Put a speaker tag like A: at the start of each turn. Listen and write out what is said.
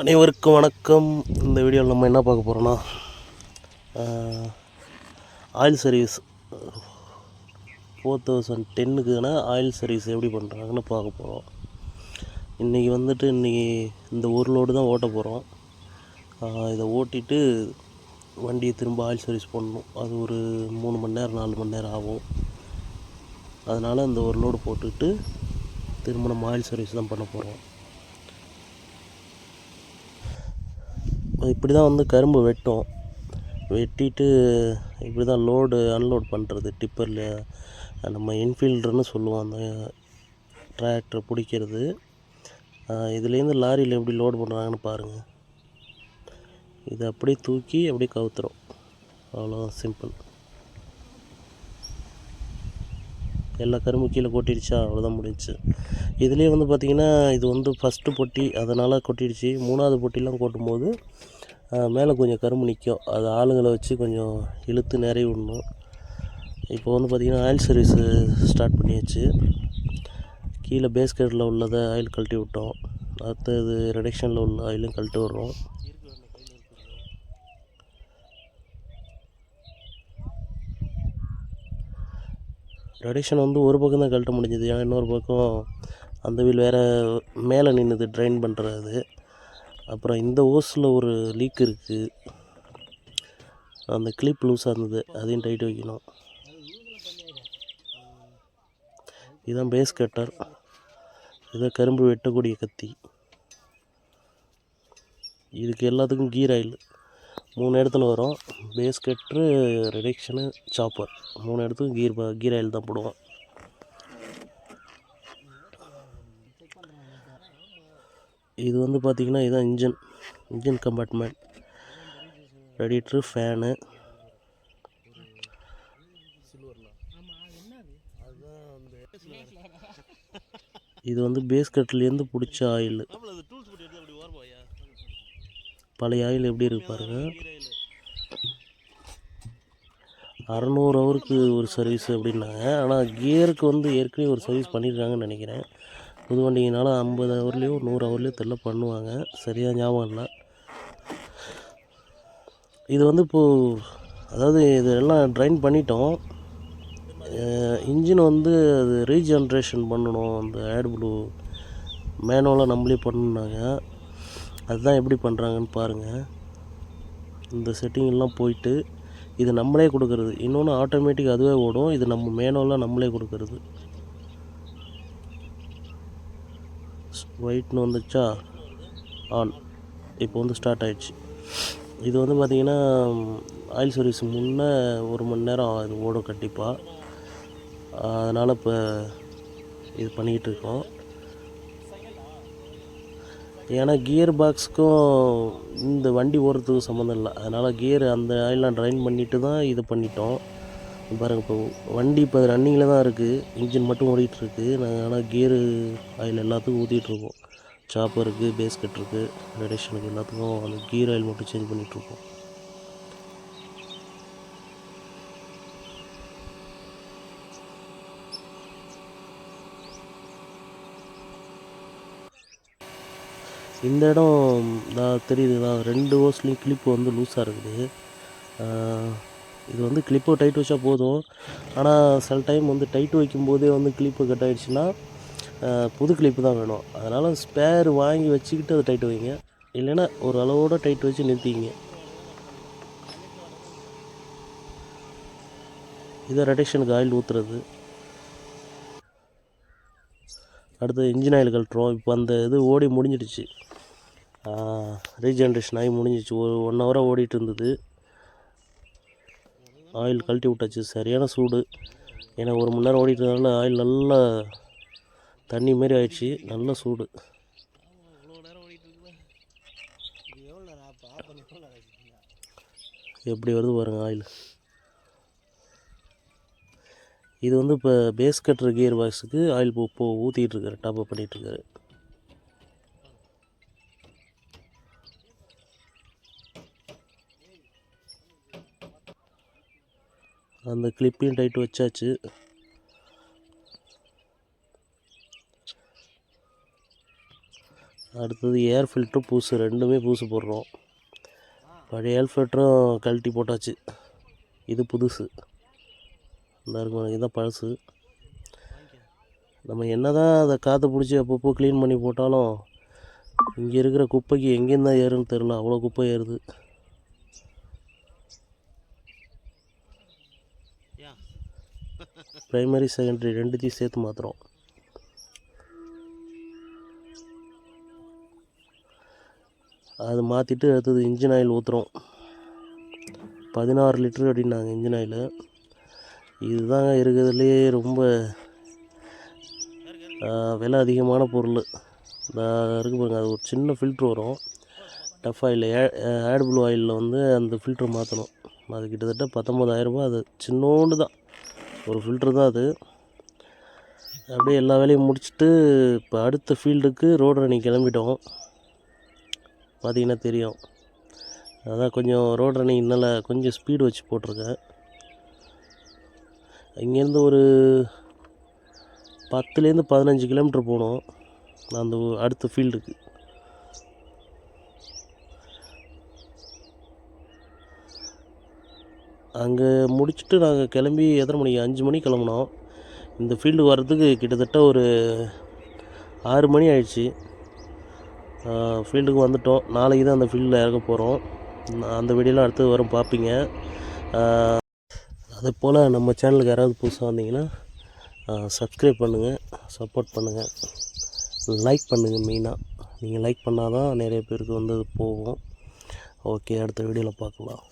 A: அனைவருக்கும் வணக்கம். இந்த வீடியோவில் நம்ம என்ன பார்க்க போகிறோன்னா ஆயில் சர்வீஸ் ஃபோர் தௌசண்ட் டென்னுக்குனா ஆயில் சர்வீஸ் எப்படி பண்ணுறாங்கன்னு பார்க்க போகிறோம் இன்றைக்கி வந்துட்டு இன்றைக்கி இந்த ஒரு லோடு தான் ஓட்ட போகிறோம் இதை ஓட்டிட்டு வண்டியை திரும்ப ஆயில் சர்வீஸ் பண்ணணும் அது ஒரு மூணு மணி நேரம் நாலு மணி நேரம் ஆகும். அதனால் இந்த ஒரு லோடு போட்டுக்கிட்டு திரும்ப நம்ம ஆயில் சர்வீஸ் தான் பண்ண போகிறோம் இப்படி தான் வந்து கரும்பு வெட்டும். வெட்டிட்டு இப்படி தான் லோடு அன்லோட் பண்ணுறது டிப்பரில் நம்ம இன்ஃபீல்டர்னு சொல்லுவோம் அந்த டிராக்டர் பிடிக்கிறது இதுலேருந்து லாரியில் எப்படி லோடு பண்ணுறாங்கன்னு பாருங்கள் இதை அப்படியே தூக்கி அப்படியே கவுத்துறோம் அவ்வளோ சிம்பிள் எல்லா கரும்பு கீழே கொட்டிடுச்சா? அவ்வளோதான் முடிஞ்சுச்சு. இதுலேயே வந்து பார்த்திங்கன்னா இது வந்து ஃபஸ்ட்டு பொட்டி அதனால் கொட்டிடுச்சு. மூணாவது பொட்டிலாம் கொட்டும்போது மேலே கொஞ்சம் கரும்பு நிற்கும். அது ஆளுங்களை வச்சு கொஞ்சம் இழுத்து நிறைய விடணும். இப்போ வந்து பார்த்திங்கன்னா ஆயில் சர்வீஸு ஸ்டார்ட் பண்ணியாச்சு. கீழே பேஸ்கெட்டில் உள்ளதை ஆயில் கழட்டி விட்டோம். அடுத்தது ரெடக்ஷனில் உள்ள ஆயிலும் கழட்டி விட்றோம். ரெடிஷன் வந்து ஒரு பக்கம் தான் கழட்ட முடிஞ்சது. ஏன்னா இன்னொரு பக்கம் அந்த வீல் வேறு மேலே நின்றுது ட்ரைன் பண்ணுறது அப்புறம் இந்த ஓஸில் ஒரு லீக் இருக்குது அந்த கிளிப் லூஸாக இருந்தது அதையும் டைட் வைக்கணும். இதுதான் பேஸ் கட்டர் இதை கரும்பு வெட்டக்கூடிய கத்தி. இதுக்கு எல்லாத்துக்கும் கீர் ஆயில் மூணு இடத்துல வரும். பேஸ் கட்ரு ரிடக்ஷனு சாப்பர் மூணு இடத்துக்கும் கீர் கீர் ஆயில் தான் போடுவோம். இது வந்து பார்த்திங்கன்னா இதுதான் engine. Engine compartment. Radiator fan இது வந்து பேஸ் கட்லேருந்து பிடிச்ச ஆயில் பழைய ஆயில் எப்படி இருக்கு பாருங்க. அறநூறு ஹவருக்கு ஒரு சர்வீஸ் அப்படின்னாங்க. ஆனால் கியருக்கு வந்து ஏற்கனவே ஒரு சர்வீஸ் பண்ணியிருக்காங்கன்னு நினைக்கிறேன். புது வண்டிங்கனால ஐம்பது ஹவர்லேயோ நூறு ஹவர்லேயோ தெரில பண்ணுவாங்க. சரியாக ஞாபகம் இல்லை. இது வந்து இப்போது அதாவது இதெல்லாம் ட்ரைன் பண்ணிட்டோம். இன்ஜின் வந்து அது ரீஜென்ரேஷன் பண்ணணும். அந்த ஆட் ப்ளூ மேனுவலாக நம்மளே பண்ணாங்க அதுதான் எப்படி பண்ணுறாங்கன்னு பாருங்கள் இந்த செட்டிங்கெல்லாம் போயிட்டு இது நம்மளே கொடுக்குறது. இன்னொன்று ஆட்டோமேட்டிக் அதுவே ஓடும். இது நம்ம மேனுவலாக நம்மளே கொடுக்கறது. ஒயிட்னு வந்துச்சா? ஆன் இப்போ வந்து ஸ்டார்ட் ஆயிடுச்சு. இது வந்து பார்த்திங்கன்னா ஆயில் சர்வீஸ் முன்னே ஒரு மணி நேரம் இது ஓடும் கண்டிப்பாக அதனால் இப்போ இது பண்ணிக்கிட்டு இருக்கோம். ஏன்னா கியர் பாக்ஸுக்கும் இந்த வண்டி ஓடுறதுக்கும் சம்மந்தம் இல்லை. அதனால் கியர் அந்த ஆயிலெலாம் ட்ரைன் பண்ணிட்டு தான் இது பண்ணிட்டோம். பாருங்கள் இப்போ வண்டி இப்போ ரன்னிங்கில் தான் இருக்குது இன்ஜின் மட்டும் ஓடிட்டுருக்கு நாங்கள் ஆனால் கியரு ஆயில் எல்லாத்துக்கும் ஊற்றிட்டுருக்கோம் சாப்பருக்கு பேஸ் இருக்குது ரெடேஷனுக்கு எல்லாத்துக்கும் அந்த கீர் ஆயில் மட்டும் சேஞ்ச் பண்ணிகிட்ருக்கோம் இந்த இடம் நான் தெரியுது நான் ரெண்டு ஓஸ்லேயும் கிளிப்பு வந்து லூஸாக இருக்குது. இது வந்து கிளிப்பை டைட் வச்சா போதும். ஆனால் சில டைம் வந்து டைட் வைக்கும்போதே வந்து கிளிப்பு கட் ஆகிடுச்சுன்னா புது கிளிப்பு தான் வேணும். அதனால் ஸ்பேர் வாங்கி வச்சுக்கிட்டு அதை டைட் வைங்க. இல்லைன்னா ஒரு அளவோடு டைட் வச்சு நிறுத்திங்க இதை ரொட்டேஷனுக்கு ஆயில் ஊற்றுறது அடுத்து இன்ஜின் ஆயில் கழட்டுறோம் இப்போ அந்த இது ஓடி முடிஞ்சிடுச்சு. ரீஜென்ரேஷன் ஆகி முடிஞ்சிச்சு ஒரு ஒன் ஹவராக ஓடிட்டு இருந்தது. ஆயில் கழட்டி விட்டாச்சு சரியான சூடு. ஏன்னா ஒரு மணி நேரம் ஓடிட்டதுனால ஆயில் நல்லா தண்ணி மாரி ஆயிடுச்சு நல்ல சூடு. எப்படி வருது பாருங்க ஆயில். இது வந்து இப்போ பேஸ் கட்டுற கியர் பாக்ஸுக்கு ஆயில் இப்போ இப்போ ஊற்றிட்டு இருக்காரு டாப் அப் அந்த கிளிப்பையும் டைட் வச்சாச்சு. அடுத்தது ஏர் ஃபில்ட்ரு பூசு ரெண்டுமே பூசு போடுறோம். பழைய ஏர் ஃபில்ட்ரும் கழட்டி போட்டாச்சு. இது புதுசு. நல்லா இருக்கும் இதுதான் பழசு. நம்ம என்ன தான் அதை காற்று பிடிச்சி அப்பப்போ க்ளீன் பண்ணி போட்டாலும் இங்கே இருக்கிற குப்பைக்கு எங்கேருந்து தான் ஏறுன்னு தெரில அவ்வளோ குப்பை ஏறுது. ப்ரைமரி செகண்டரி ரெண்டுத்தையும் சேர்த்து மாற்றுறோம் அது மாற்றிட்டு அடுத்தது இன்ஜின் ஆயில் ஊற்றுறோம் பதினாறு லிட்டரு அப்படின்னாங்க இன்ஜின் ஆயில் இதுதாங்க இருக்கிறதுலே ரொம்ப விலை அதிகமான பொருள். இருக்கு பாருங்க அது ஒரு சின்ன ஃபில்ட்ரு வரும். டஃப் ஆயில் ஆட் ப்ளூ ஆயிலில் வந்து அந்த ஃபில்ட்ரு மாற்றணும் அது கிட்டத்தட்ட பத்தொம்பதாயிரரூபா அது சின்னோண்டு தான் ஒரு ஃபில்ட்ரு தான் அது. அப்படியே எல்லா வேலையும் முடிச்சுட்டு இப்போ அடுத்த ஃபீல்டுக்கு ரோடு ரன்னிங் கிளம்பிட்டோம். பார்த்தீங்கன்னா தெரியும். அதான் கொஞ்சம் ரோடு ரன்னிங் நல்லா கொஞ்சம் ஸ்பீடு வச்சு போட்டிருக்கேன். இங்கேருந்து ஒரு பத்துலேருந்து பதினஞ்சு கிலோமீட்டர் போகணும் அந்த அடுத்த ஃபீல்டுக்கு அங்கே முடிச்சுட்டு நாங்கள் கிளம்பி எத்தனை மணிக்கு? அஞ்சு மணிக்கு கிளம்புனோம். இந்த ஃபீல்டு வர்றதுக்கு கிட்டத்தட்ட ஒரு ஆறு மணி ஆயிடுச்சு. ஃபீல்டுக்கு வந்துட்டோம். நாளைக்கு தான் அந்த ஃபீல்டில் இறங்க போகிறோம் அந்த வீடியோலாம் அடுத்து வரும் பார்ப்பீங்க அதே போல் நம்ம சேனலுக்கு யாராவது புதுசாக வந்தீங்கன்னா சப்ஸ்கிரைப் பண்ணுங்கள் சப்போர்ட் பண்ணுங்கள் லைக் பண்ணுங்கள் மெயினாக நீங்கள் லைக் பண்ணால் தான் நிறைய பேருக்கு வந்து அது போகும். ஓகே அடுத்த வீடியோவில் பார்க்கலாம்.